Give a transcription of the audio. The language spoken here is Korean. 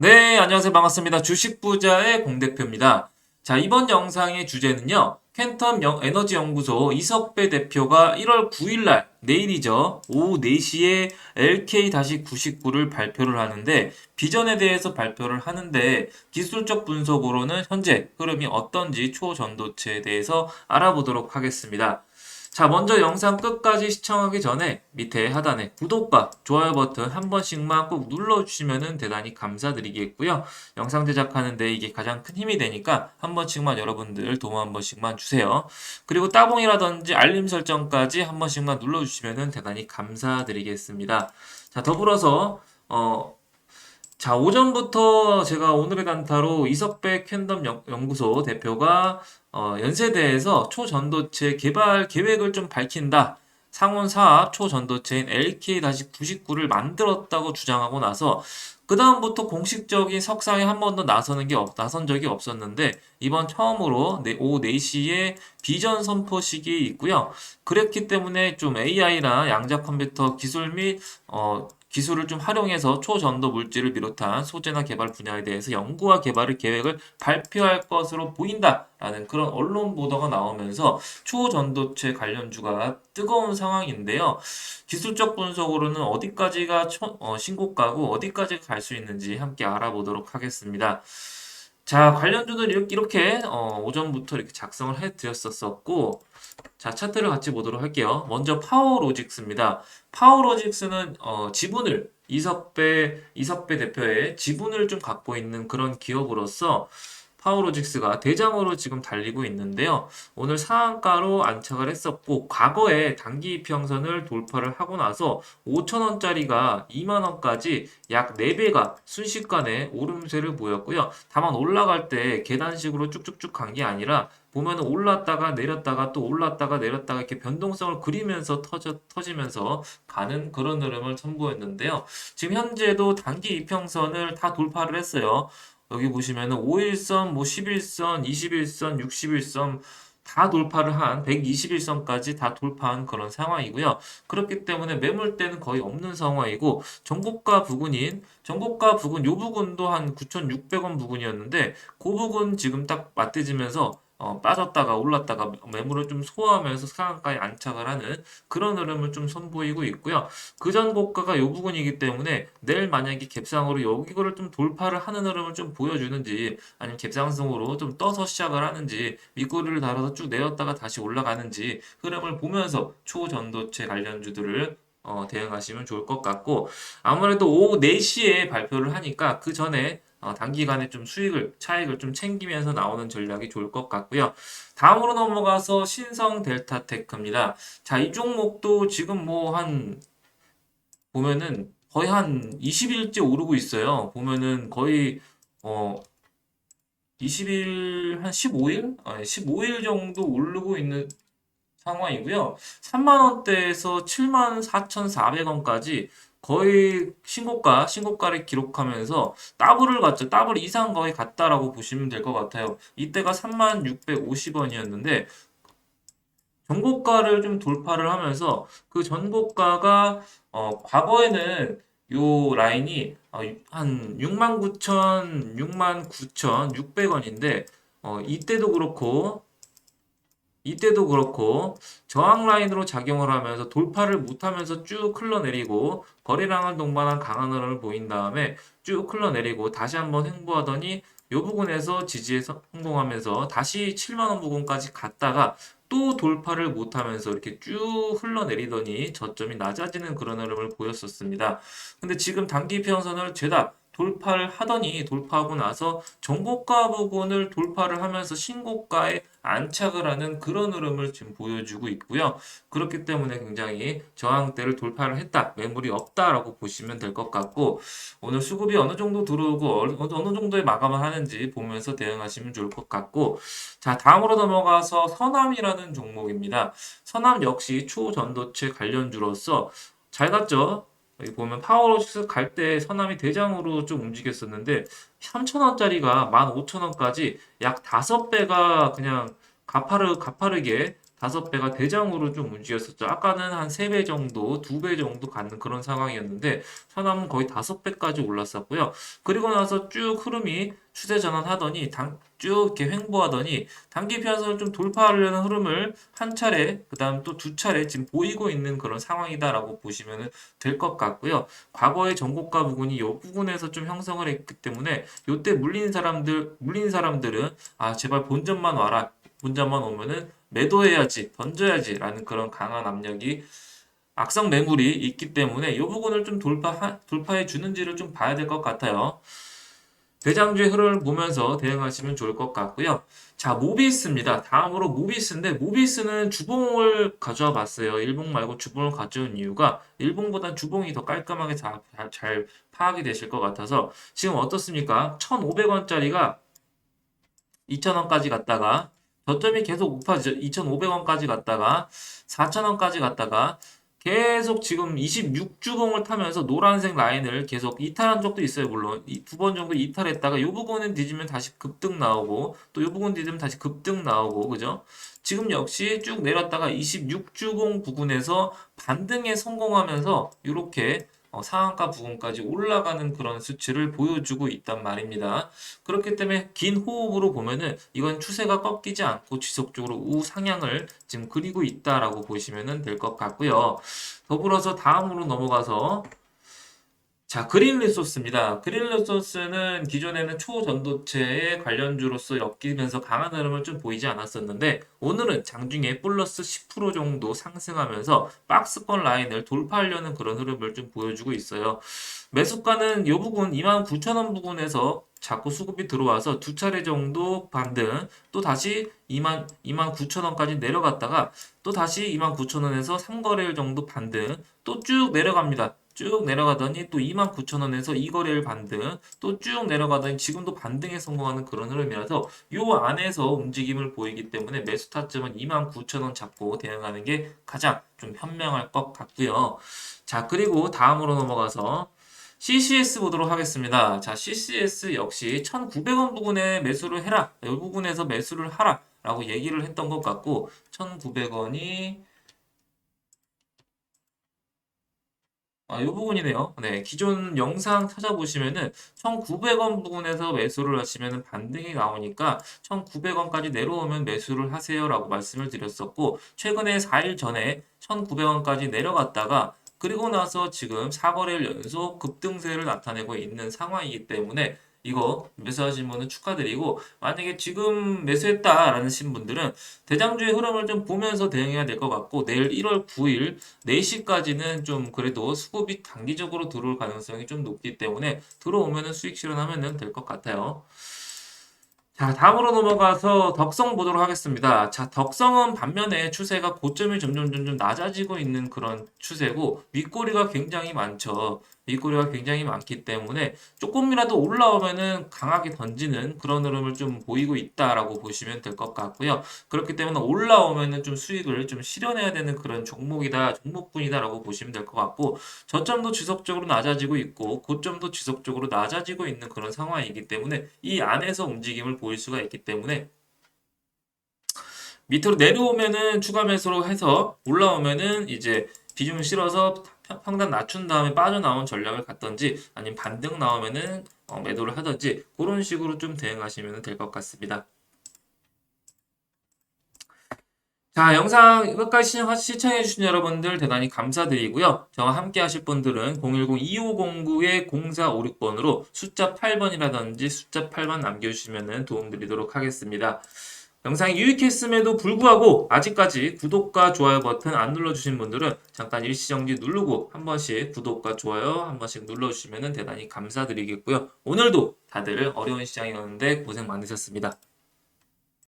네, 안녕하세요. 반갑습니다. 주식 부자의 공대표입니다. 자, 이번 영상의 주제는요. 캔텀 영- 에너지 연구소 이석배 대표가 1월 9일 날 내일이죠. 오후 4시에 LK-99를 발표를 하는데 비전에 대해서 발표를 하는데 기술적 분석으로는 현재 흐름이 어떤지 초전도체에 대해서 알아보도록 하겠습니다. 자, 먼저 영상 끝까지 시청하기 전에 밑에 하단에 구독과 좋아요 버튼 한 번씩만 꼭 눌러주시면 대단히 감사드리겠고요. 영상 제작하는데 이게 가장 큰 힘이 되니까 한 번씩만 여러분들 도움 한 번씩만 주세요. 그리고 따봉이라든지 알림 설정까지 한 번씩만 눌러주시면 대단히 감사드리겠습니다. 자, 더불어서 어, 자, 오전부터 제가 오늘의 단타로 이석배 캔덤 연- 연구소 대표가 어, 연세대에서 초전도체 개발 계획을 좀 밝힌다. 상온 사업 초전도체인 LK-99를 만들었다고 주장하고 나서 그다음부터 공식적인 석상에 한 번도 나서는 게 없, 나선 적이 없었는데 이번 처음으로 네, 오후 4시에 비전 선포식이 있고요. 그랬기 때문에 좀 AI나 양자 컴퓨터 기술 및 어, 기술을 좀 활용해서 초전도 물질을 비롯한 소재나 개발 분야에 대해서 연구와 개발의 계획을 발표할 것으로 보인다라는 그런 언론 보도가 나오면서 초전도체 관련주가 뜨거운 상황인데요. 기술적 분석으로는 어디까지가 초- 어, 신고가고 어디까지 갈 수 있는지 함께 알아보도록 하겠습니다. 자, 관련주는 이렇게, 이렇게 어, 오전부터 이렇게 작성을 해드렸었고, 자, 차트를 같이 보도록 할게요. 먼저 파워로직스입니다. 파워로직스는 어, 지분을 이석배 이석배 대표의 지분을 좀 갖고 있는 그런 기업으로서 파워로직스가 대장으로 지금 달리고 있는데요. 오늘 상한가로 안착을 했었고 과거에 단기 이평선을 돌파를 하고 나서 5천원짜리가 2만원까지 약 4배가 순식간에 오름세를 보였고요. 다만 올라갈 때 계단식으로 쭉쭉쭉 간 게 아니라 보면은 올랐다가 내렸다가 또 올랐다가 내렸다가 이렇게 변동성을 그리면서 터져, 터지면서 가는 그런 흐름을 선보였는데요. 지금 현재도 단기 이평선을 다 돌파를 했어요. 여기 보시면은 5일선, 뭐 11선, 21선, 61선 다 돌파를 한 121선까지 다 돌파한 그런 상황이고요. 그렇기 때문에 매물대는 거의 없는 상황이고 정고가 부근인 정고가 부근 요 부분도 한 9,600원 부근이었는데 그 부분 지금 딱 맞대지면서 어, 빠졌다가 올랐다가 매물을 좀 소화하면서 상한가에 안착을 하는 그런 흐름을 좀 선보이고 있고요. 그전 고가가 요 부분이기 때문에 내일 만약에 갭상으로 여기를 좀 돌파를 하는 흐름을 좀 보여주는지 아니면 갭상승으로 좀 떠서 시작을 하는지 윗꼬리를 달아서 쭉 내렸다가 다시 올라가는지 흐름을 보면서 초전도체 관련주들을 어, 대응하시면 좋을 것 같고 아무래도 오후 4시에 발표를 하니까 그 전에 어, 단기간에 좀 수익을 차익을 좀 챙기면서 나오는 전략이 좋을 것 같고요. 다음으로 넘어가서 신성 델타테크입니다. 자, 이 종목도 지금 뭐 한 보면은 거의 한 20일째 오르고 있어요. 보면은 거의 어 20일 한 15일? 아니 15일 정도 오르고 있는 상황이고요. 3만 원대에서 7만 4,400원까지 거의 신고가, 신고가를 기록하면서 더블을 갔죠. 더블 이상 거의 갔다라고 보시면 될 것 같아요. 이때가 3만 650원이었는데 전고가를 좀 돌파를 하면서 그 전고가가 어, 과거에는 요 라인이 어, 한 69,000, 69,600원인데 어, 이때도 그렇고 이때도 그렇고 저항 라인으로 작용을 하면서 돌파를 못하면서 쭉 흘러내리고 거래량을 동반한 강한 흐름을 보인 다음에 쭉 흘러내리고 다시 한번 횡보하더니 요 부분에서 지지에 성공하면서 다시 7만 원 부근까지 갔다가 또 돌파를 못하면서 이렇게 쭉 흘러내리더니 저점이 낮아지는 그런 흐름을 보였었습니다. 근데 지금 단기 평선을 죄다 돌파를 하더니 돌파하고 나서 정고가 부분을 돌파를 하면서 신고가에 안착을 하는 그런 흐름을 지금 보여주고 있고요. 그렇기 때문에 굉장히 저항대를 돌파를 했다. 매물이 없다라고 보시면 될 것 같고 오늘 수급이 어느 정도 들어오고 어느, 정도의 마감을 하는지 보면서 대응하시면 좋을 것 같고 자 다음으로 넘어가서 서남이라는 종목입니다. 서남 역시 초전도체 관련주로서 잘 갔죠. 여기 보면 파워로직스 갈 때 서남이 대장으로 좀 움직였었는데 3,000원짜리가 15,000원까지 약 5배가 그냥 가파르, 가파르게 다섯 배가 대장으로 좀 움직였었죠. 아까는 한 세 배 정도, 두 배 정도 갖는 그런 상황이었는데 서남은 거의 다섯 배까지 올랐었고요. 그리고 나서 쭉 흐름이 추세 전환하더니 당, 쭉 이렇게 횡보하더니 단기 피하선을 좀 돌파하려는 흐름을 한 차례, 그 다음 또 두 차례 지금 보이고 있는 그런 상황이다라고 보시면 될 것 같고요. 과거의 전고가 부분이 이 부분에서 좀 형성을 했기 때문에 이때 물린 사람들, 물린 사람들은 아, 제발 본전만 와라. 본전만 오면은 매도해야지, 던져야지 라는 그런 강한 압력이 악성 매물이 있기 때문에 이 부분을 좀 돌파, 돌파해 주는지를 좀 봐야 될 것 같아요. 대장주의 흐름을 보면서 대응하시면 좋을 것 같고요. 자, 모비스입니다. 다음으로 모비스인데, 모비스는 주봉을 가져와 봤어요. 일봉 말고 주봉을 가져온 이유가, 일봉보다 주봉이 더 깔끔하게 잘, 잘 파악이 되실 것 같아서, 지금 어떻습니까? 1,500원짜리가 2,000원까지 갔다가, 저점이 계속 높아지죠. 2,500원까지 갔다가, 4,000원까지 갔다가, 계속 지금 26주봉을 타면서 노란색 라인을 계속 이탈한 적도 있어요, 물론. 두 번 정도 이탈했다가 이 부분은 뒤지면 다시 급등 나오고 또이 부분 뒤지면 다시 급등 나오고 그죠? 지금 역시 쭉 내렸다가 26주봉 부근에서 반등에 성공하면서 이렇게 어, 상한가 부분까지 올라가는 그런 수치를 보여주고 있단 말입니다. 그렇기 때문에 긴 호흡으로 보면은 이건 추세가 꺾이지 않고 지속적으로 우상향을 지금 그리고 있다라고 보시면 될 것 같고요. 더불어서 다음으로 넘어가서 자, 그린 리소스입니다. 그린 리소스는 기존에는 초전도체의 관련주로서 엮이면서 강한 흐름을 좀 보이지 않았었는데 오늘은 장중에 플러스 10% 정도 상승하면서 박스권 라인을 돌파하려는 그런 흐름을 좀 보여주고 있어요. 매수가는 이 부분 29,000원 부분에서 자꾸 수급이 들어와서 두 차례 정도 반등 또 다시 2만 29,000원까지 내려갔다가 또 다시 29,000원에서 3거래일 정도 반등 또 쭉 내려갑니다. 쭉 내려가더니 또 29,000원에서 이 거래일 반등 또 쭉 내려가더니 지금도 반등에 성공하는 그런 흐름이라서 요 안에서 움직임을 보이기 때문에 매수 타점은 29,000원 잡고 대응하는 게 가장 좀 현명할 것 같고요. 자 그리고 다음으로 넘어가서 CCS 보도록 하겠습니다. 자, CCS 역시 1,900원 부분에 매수를 해라. 이 부분에서 매수를 하라. 라고 얘기를 했던 것 같고, 1,900원이 아, 이 부분이네요. 네, 기존 영상 찾아보시면은 1,900원 부분에서 매수를 하시면은 반등이 나오니까 1,900원까지 내려오면 매수를 하세요라고 말씀을 드렸었고 최근에 4일 전에 1,900원까지 내려갔다가 그리고 나서 지금 4거래일 연속 급등세를 나타내고 있는 상황이기 때문에 이거 매수하신 분은 축하드리고 만약에 지금 매수했다라는 신 분들은 대장주의 흐름을 좀 보면서 대응해야 될 것 같고 내일 1월 9일 4시까지는 좀 그래도 수급이 단기적으로 들어올 가능성이 좀 높기 때문에 들어오면은 수익 실현하면 될 것 같아요. 자, 다음으로 넘어가서 덕성 보도록 하겠습니다. 자, 덕성은 반면에 추세가 고점이 점점 점점 낮아지고 있는 그런 추세고 윗꼬리가 굉장히 많죠. 윗꼬리가 굉장히 많기 때문에 조금이라도 올라오면은 강하게 던지는 그런 흐름을 좀 보이고 있다라고 보시면 될 것 같고요. 그렇기 때문에 올라오면은 좀 수익을 좀 실현해야 되는 그런 종목이다, 종목군이다라고 보시면 될 것 같고 저점도 지속적으로 낮아지고 있고 고점도 지속적으로 낮아지고 있는 그런 상황이기 때문에 이 안에서 움직임을 보일 수가 있기 때문에 밑으로 내려오면은 추가 매수로 해서 올라오면은 이제 비중을 실어서 평단 낮춘 다음에 빠져나온 전략을 갖던지 아니면 반등 나오면은 어, 매도를 하던지 그런 식으로 좀 대응하시면 될 것 같습니다. 자, 영상 끝까지 시청해주신 여러분들 대단히 감사드리고요. 저와 함께 하실 분들은 010-2509-0456번으로 숫자 8번이라든지 숫자 8번 남겨주시면 도움드리도록 하겠습니다. 영상이 유익했음에도 불구하고 아직까지 구독과 좋아요 버튼 안 눌러주신 분들은 잠깐 일시정지 누르고 한 번씩 구독과 좋아요 한 번씩 눌러주시면 대단히 감사드리겠고요. 오늘도 다들 어려운 시장이었는데 고생 많으셨습니다.